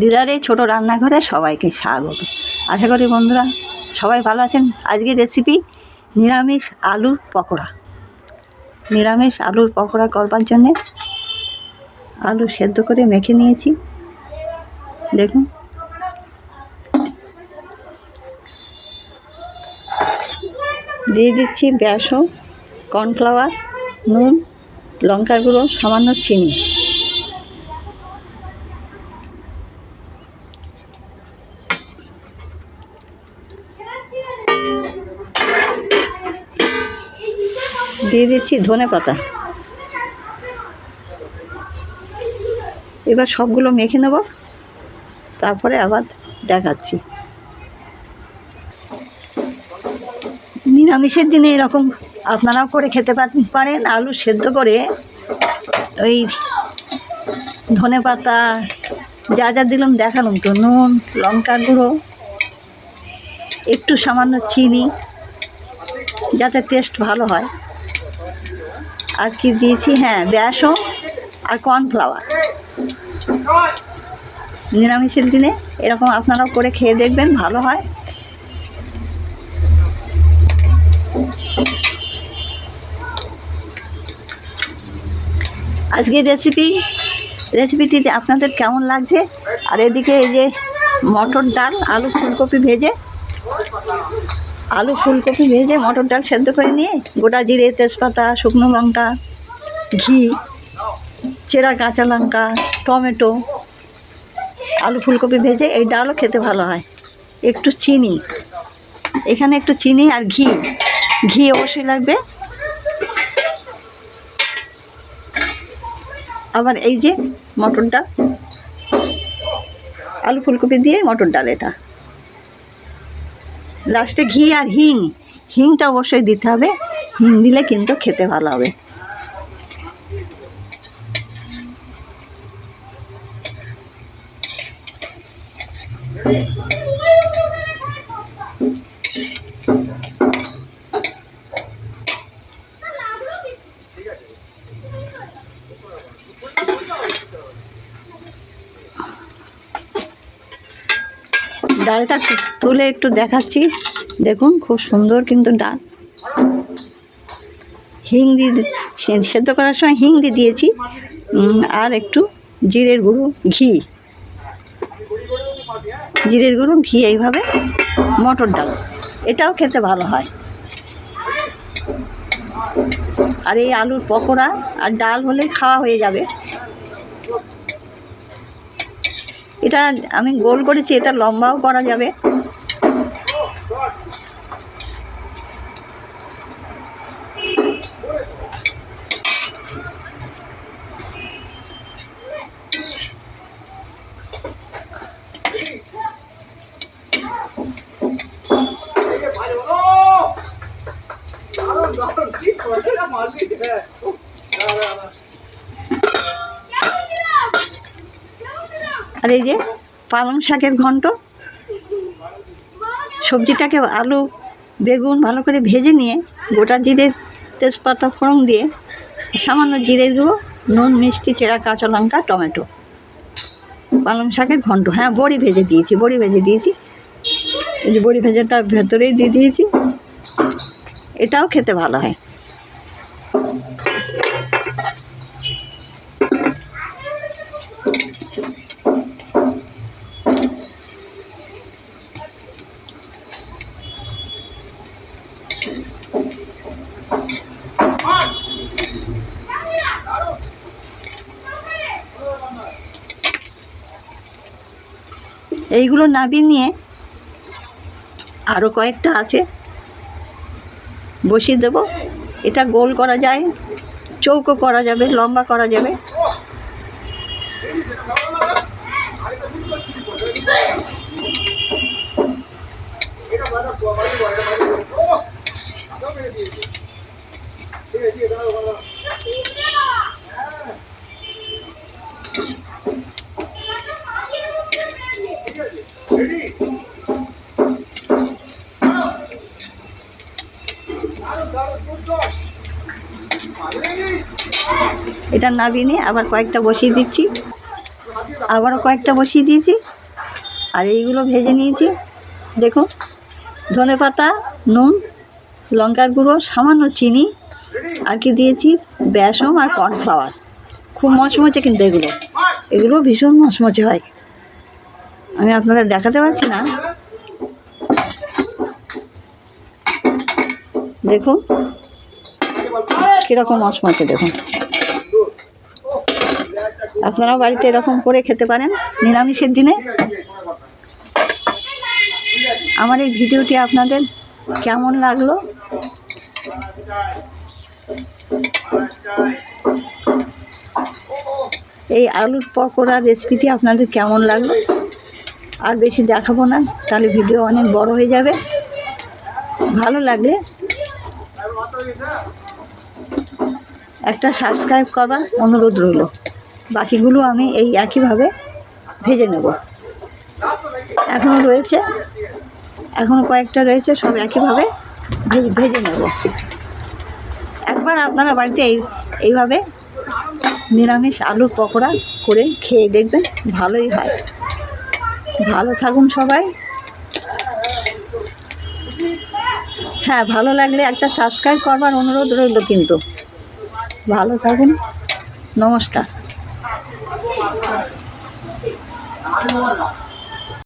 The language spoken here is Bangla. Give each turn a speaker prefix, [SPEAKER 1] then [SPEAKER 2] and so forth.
[SPEAKER 1] দিদার এই ছোটো রান্নাঘরে সবাইকে স্বাগত। আশা করি বন্ধুরা সবাই ভালো আছেন? আজকের রেসিপি নিরামিষ আলুর পকোড়া। নিরামিষ আলুর পকোড়া করবার জন্যে আলু সেদ্ধ করে মেখে নিয়েছি। দেখুন। দিয়ে দিচ্ছি বেসন, কর্নফ্লাওয়ার, নুন, লঙ্কার গুঁড়ো, সামান্য চিনি। দিয়ে দিচ্ছি ধনে পাতা। এবার সবগুলো মেখে নেব, তারপরে আবার দেখাচ্ছি। নিরামিষের দিনে এরকম আপনারাও করে খেতে পার- পারেন, আলু সেদ্ধ করে ওই ধনে পাতা, যা যা দিলাম দেখালাম তো, নুন লঙ্কা গুঁড়ো, একটু সামান্য চিনি, যাতে টেস্ট ভালো হয়। আর কি দিয়েছি? হ্যাঁ বেসন আর কর্নফ্লাওয়ার নিরামিষের দিনে এরকম আপনারাও করে খেয়ে দেখবেন, ভালো হয়। আজকের রেসিপি রেসিপিটি আপনাদের কেমন লাগছে? আর এদিকে এই যে মটর ডাল, আলু ফুলকপি ভেজে। আলু ফুলকপি, ভেজে মটর ডাল সেদ্ধ করে নিয়ে গোটা জিরে, তেজপাতা, শুকনো লঙ্কা, ঘি, চেরা কাঁচা লঙ্কা, টমেটো, আলু ফুলকপি ভেজে এই ডালও খেতে ভালো হয়। একটু চিনি। এখানে একটু চিনি আর ঘি। ঘি অবশ্যই লাগবে। আবার এই যে মটর ডাল। আলু ফুলকপি দিয়ে মটর ডাল এটা। লাস্টে ঘি আর হিং। হিংটা অবশ্যই দিতে হবে। হিং দিলে কিন্তু খেতে ভালো হবে। ডালটা তুলে একটু দেখাচ্ছি। দেখুন, খুব সুন্দর কিন্তু ডাল। হিং দিয়ে সেদ্ধ করার সময় হিং দিয়ে দিয়েছি। আর একটু জিরের গুঁড়ো, ঘি। জিরের গুঁড়ো, ঘি, এইভাবে মটর ডাল। এটাও খেতে ভালো হয়। আর এই আলুর পকোড়া আর ডাল হলেই খাওয়া হয়ে যাবে। এটা আমি গোল করেছি এটা লম্বাও করা যাবে। আর এই যে পালং শাকের ঘন্ট, সবজিটাকে আলু, বেগুন ভালো করে ভেজে নিয়ে গোটা জিরে তেজপাতা ফোড়ন দিয়ে সামান্য জিরে গুঁড়ো, নুন, মিষ্টি, চেরা, কাঁচা লঙ্কা, টমেটো। পালং শাকের ঘন্ট হ্যাঁ বড়ি ভেজে দিয়েছি, বড়ি ভেজে দিয়েছি। এই যে বড়ি ভেজেটা ভেতরেই দিয়ে দিয়েছি। এটাও খেতে ভালো হয়। এইগুলো নাবিয়ে নিয়ে আরও কয়েকটা আছে। বসিয়ে দেবো। এটা গোল করা যায়, চৌকো করা যাবে, লম্বা করা যাবে। এটা নাবিয়ে নিয়ে আবার কয়েকটা বসিয়ে দিচ্ছি। আবারও কয়েকটা বসিয়ে দিয়েছি। আর এইগুলো ভেজে নিয়েছি। দেখুন, ধনে পাতা, নুন, লঙ্কার গুঁড়ো, সামান্য চিনি, আর কি দিয়েছি? বেসম আর কর্নফ্লাওয়ার। খুব মচমচে কিন্তু এগুলো। এগুলো ভীষণ মচমচে হয়। আমি আপনাদের দেখাতে পারছি না। দেখুন, কীরকম মচমচে দেখুন। আপনারাও বাড়িতে এরকম করে খেতে পারেন নিরামিষের দিনে? আমার এই ভিডিওটি আপনাদের কেমন লাগল? এই আলুর পকোড়া রেসিপিটি আপনাদের কেমন লাগল? আর বেশি দেখাবো না, তাহলে ভিডিও অনেক বড় হয়ে যাবে। ভালো লাগলে একটা সাবস্ক্রাইব করবার অনুরোধ রইল। বাকিগুলো আমি এই একইভাবে ভেজে নেব। এখনও রয়েছে, এখনও কয়েকটা রয়েছে, সব একইভাবে ভেজে নেব। একবার আপনারা বাড়িতে এই, এইভাবে নিরামিষ আলুর পকোড়া করে খেয়ে দেখবেন, ভালোই হয়। ভালো থাকুন সবাই। হ্যাঁ ভালো লাগলে একটা সাবস্ক্রাইব করবার অনুরোধ রইল কিন্তু। ভালো থাকুন, নমস্কার। 拿着就了。